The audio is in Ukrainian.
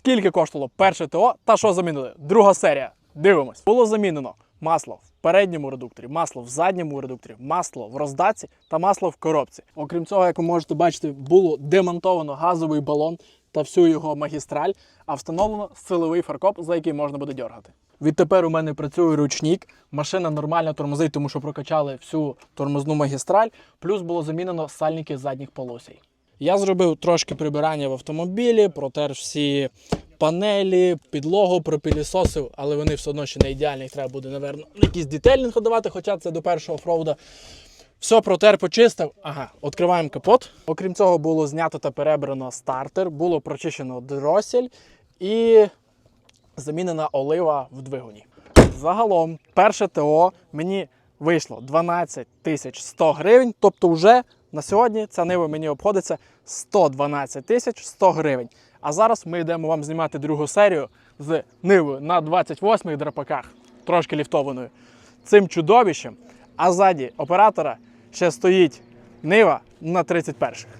Скільки коштувало перше ТО та що замінили? Друга серія. Дивимось. Було замінено масло в передньому редукторі, масло в задньому редукторі, масло в роздатці та масло в коробці. Окрім цього, як ви можете бачити, було демонтовано газовий балон та всю його магістраль, а встановлено силовий фаркоп, за який можна буде дергати. Відтепер у мене працює ручник, машина нормально тормозить, тому що прокачали всю тормозну магістраль, плюс було замінено сальники задніх полосей. Я зробив трошки прибирання в автомобілі, протер всі панелі, підлогу, пропілісосив, але вони все одно ще не ідеальні, треба буде, напевно, якийсь детейлінг давати, хоча це до першого офроуда. Все протер почистив. Ага, відкриваємо капот. Окрім цього, було знято та перебрано стартер, було прочищено дросель і замінена олива в двигуні. Загалом, перше ТО мені вийшло 12 100 гривень, тобто вже на сьогодні ця нива мені обходиться 112 тисяч 100 гривень. А зараз ми йдемо вам знімати другу серію з нивою на 28-х драпаках, трошки ліфтованою, цим чудовищем. А ззаді оператора ще стоїть нива на 31-х.